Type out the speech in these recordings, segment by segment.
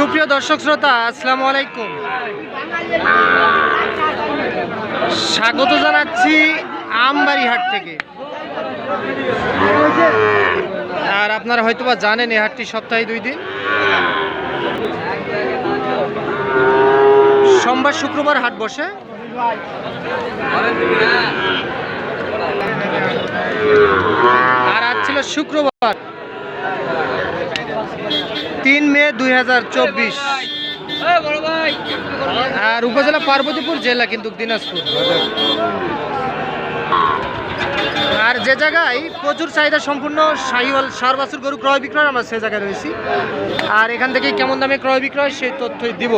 সুপ্রিয় দর্শক শ্রোতা, আসসালামু আলাইকুম। স্বাগত জানাচ্ছি আমবাড়ি হাট থেকে। আর আপনারা হয়তোবা জানেন এই হাটটি সপ্তাহে দুই দিন। সোমবার, শুক্রবার হাট বসে। আর আজ ছিল শুক্রবার। তিন মে দুই হাজার চব্বিশ। আর উপজেলা পার্বতীপুর জেলা কিন্তু দিনাজপুর। আর যে জায়গায় প্রচুর চাহিদা সম্পূর্ণ শাহিওয়াল সার, বাছুর, গরু ক্রয় বিক্রয়, আমরা সে জায়গায় রয়েছি। আর এখান থেকে কেমন দামে ক্রয় বিক্রয়, সেই তথ্যই দিব।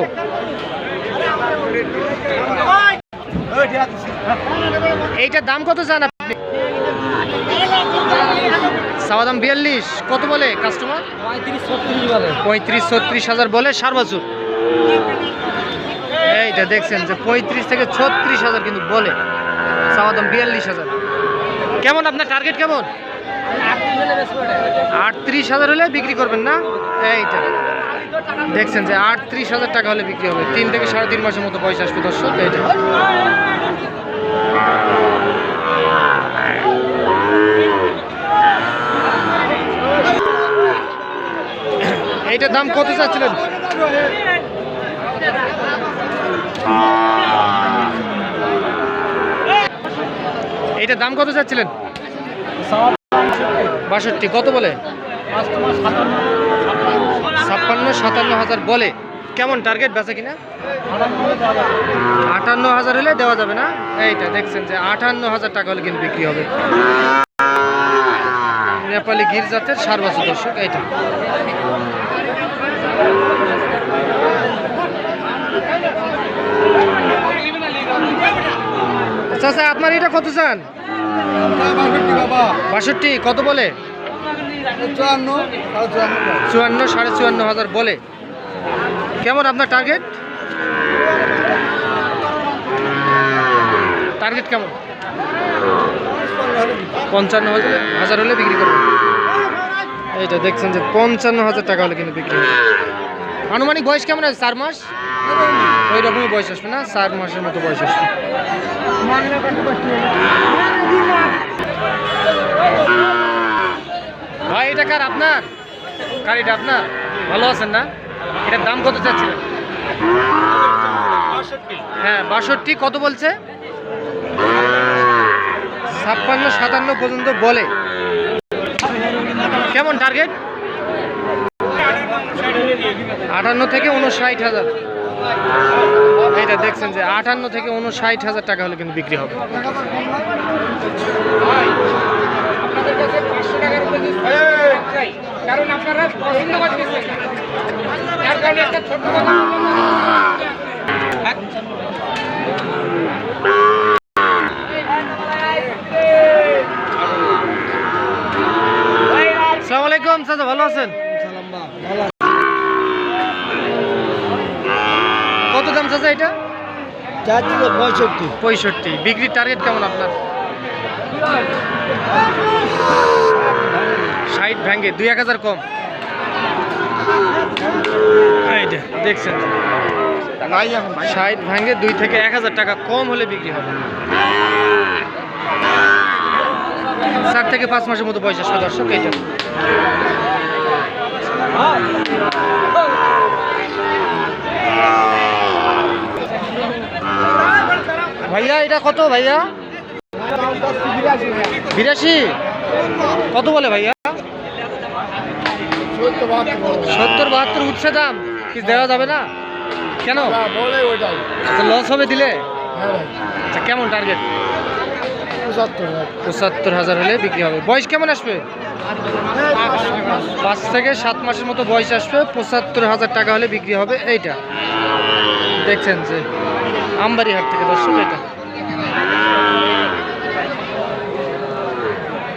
এইটার দাম কত চান আপনি সাওয়া দাম বিয়াল্লিশ কত বলে কাস্টমার পঁয়ত্রিশ ছত্রিশ হাজার বলে সার বাছুর এইটা দেখছেন যে পঁয়ত্রিশ থেকে ছত্রিশ হাজার কিন্তু বলে। চাওয়া দাম বিয়াল্লিশ হাজার। কেমন আপনার টার্গেট কেমন? আটত্রিশ হাজার হলে বিক্রি করবেন না? এইটা। দেখছেন যে আটত্রিশ হাজার টাকা হলে বিক্রি হবে। তিন থেকে সাড়ে তিন মাসের মতো পয়সা আসবে দর্শক এইটা। এইটার দাম কত চাচ্ছিলেন? এইটার দাম কত চাচ্ছিলেন? বাষট্টি, কত বলে? ছাপ্পান্ন, সাতান্ন হাজার বলে। কেমন টার্গেট বেচা কিনা? আটান্ন হাজার হলে দেওয়া যাবে না? এইটা দেখছেন যে আটান্ন হাজার টাকা হলে কিন্তু বিক্রি হবে। নেপালি গির জাতের সার বছর দর্শক এইটা। চাচা আপনার এটা কত চান? বাষট্টি কত বলে? চুয়ান্ন চুয়ান্ন। সাড়ে চুয়ান্ন হাজার বলে। কেমন আপনার টার্গেট টার্গেট কেমন? পঞ্চান্ন হাজার হাজার হলে বিক্রি করবেন এইটা দেখছেন যে পঞ্চান্ন হাজার টাকা হলে কিন্তু বিক্রি হবে। আনুমানিক বয়স কেমন আছে? চার মাস? ওই রকমই বয়স আসবে না? চার মাসের মতো বয়স আসবে। ভাই এটা কার আপনার? কার এটা আপনার? ভালো আছেন না? এটার দাম কত চাচ্ছিলেন? হ্যাঁ বাষট্টি কত বলছে? ছাপ্পান্ন, সাতান্ন পর্যন্ত বলে। কেমন টার্গেট আটান্ন থেকে উনষাট হাজার। এটা দেখছেন যে আটান্ন থেকে উনষাট হাজার টাকা হলে কিন্তু বিক্রি হবে আসসালামু আলাইকুম চাচা ভালো আছেন? কত দাম চাচা এটা? পঁয়ষট্টি। পঁয়ষট্টি। বিক্রির টার্গেট কেমন আপনার? ষাট ভ্যাঙ্গে দুই এক হাজার কম। এইটা দেখছেন? ষাট ভ্যাঙ্গে দুই থেকে এক হাজার টাকা কম হলে বিক্রি হবে। চার থেকে পাঁচ মাসের মতো পয়সা দর্শক এইটা ভাইয়া এটা কত ভাইয়া? বিরাশি? কত বলে ভাইয়া? সত্তর বাহাত্তর উঠছে দাম। কি দেওয়া যাবে না? কেন? বলে আচ্ছা লস হবে দিলে? আচ্ছা কেমন টার্গেট পঁচাত্তর হাজার হলে বিক্রি হবে। বয়স কেমন আসবে? পাঁচ থেকে সাত মাসের মতো বয়স আসবে পঁচাত্তর হাজার টাকা হলে বিক্রি হবে এইটা। দেখছেন যে আমবাড়ি হাট থেকে দর্শক এটা।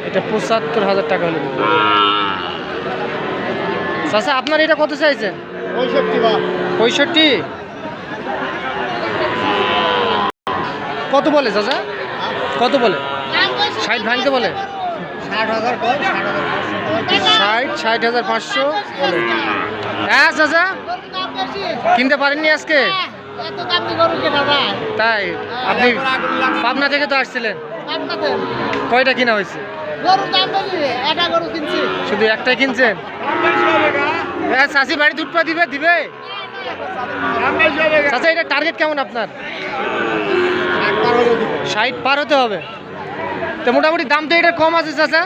এটা পঁচাত্তর হাজার টাকা হলে বিক্রি হবে। আপনার এটা কত চাইছেন? পঁয়ষট্টি পঁয়ষট্টি? কত বলে চাচা? কত বলে? ষাট ভাঙতে বলে? ষাট ষাট হাজার পাঁচশো হ্যাঁ কিনতে পারেননি আজকে? তাই? আপনি পাবনা থেকে তো আসছিলেন। কয়টা কিনা হয়েছে? শুধু একটাই কিনছেন? হ্যাঁ দিবে দিবে? এটা টার্গেট কেমন আপনার? ষাট পার হতে হবে। তো মোটামুটি দাম তো এটা কম আছে চাচা।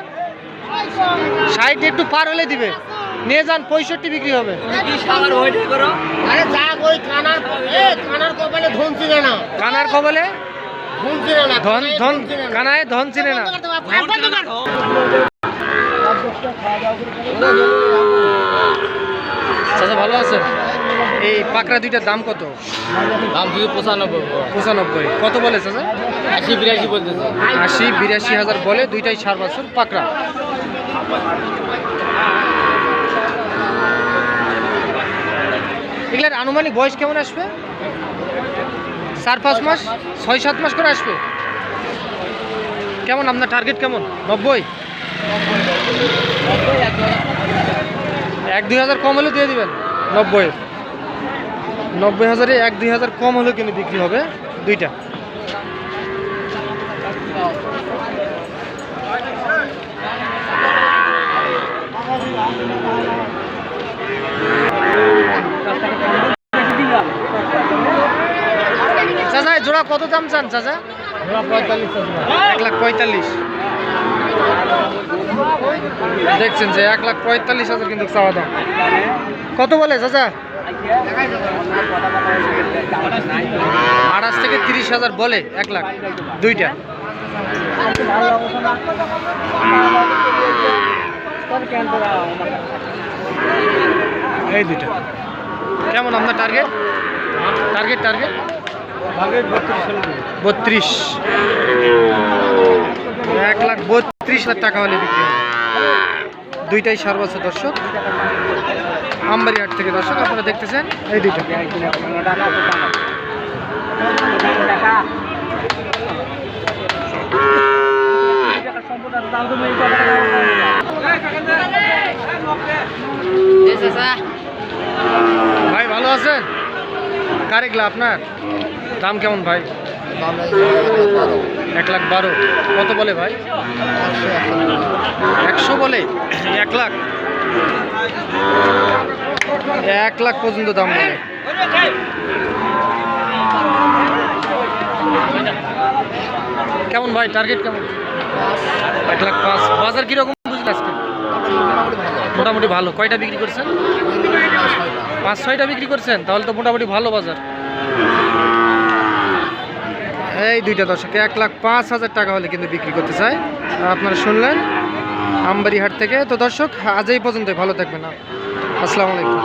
ষাট একটু পার হলে দিবে। নিয়ে যান পঁয়ষট্টি বিক্রি হবে। আরে যা ওই কানার কানার কপালে ধন ছিল না। কানার কবলে ধন না ধন ধন কানায় ধন চিনে না। চাচা ভালো আছেন? এই পাকড়া দুইটার দাম কত? দাম শুধু পঁচানব্বই পঁচানব্বই। কত বলে চাচা? আশি বিরাশি বলতেছে। আশি বিরাশি হাজার বলে দুইটাই চার বছর পাকড়া। এগুলার আনুমানিক বয়স কেমন আসবে? চার পাঁচ মাস? ছয় সাত মাস করে আসবে? কেমন আপনার টার্গেট কেমন? নব্বই? এক দুই হাজার কম হলে দিয়ে দিবেন। নব্বই। নব্বই হাজারে এক দুই হাজার কম হলে কিন্তু বিক্রি হবে দুইটা। চাচা জোড়া কত দাম চান চাচা? এক লাখ পঁয়তাল্লিশ। দেখছেন যে এক লাখ পঁয়তাল্লিশ হাজার কিন্তু চাওয়া দাম। কত বলে চাচা? আঠাশ থেকে তিরিশ হাজার বলে, এক লাখ, দুইটা। এই দুইটা। কেমন আপনার টার্গেট টার্গেট টার্গেট বত্রিশ। এক লাখ বত্রিশ হাজার টাকা হলে বিক্রি দুইটাই সর্বোচ্চ দর্শক। আমবাড়িহাট থেকে দর্শক আপনারা দেখতেছেন এই দুইটা। ভাই, ভালো আছেন? কারেগলা আপনার? দাম কেমন ভাই? এক লাখ বারো। কত বলে ভাই? একশো বলে? এক লাখ? এক লাখ পর্যন্ত দাম বলে। কেমন ভাই টার্গেট কেমন? এক লাখ পাঁচ। বাজার কীরকম বুঝলে আজকে? মোটামুটি ভালো। কয়টা বিক্রি করছেন? পাঁচ, ছয়টা বিক্রি করছেন? তাহলে তো মোটামুটি ভালো বাজার। এই দুইটা দর্শক এক লাখ পাঁচ হাজার টাকা হলে কিন্তু বিক্রি করতে চায়। আপনারা শুনলেন আমবাড়িহাট থেকে। তো দর্শক আজ এই পর্যন্তই। ভালো থাকবেন। আসসালামু আলাইকুম।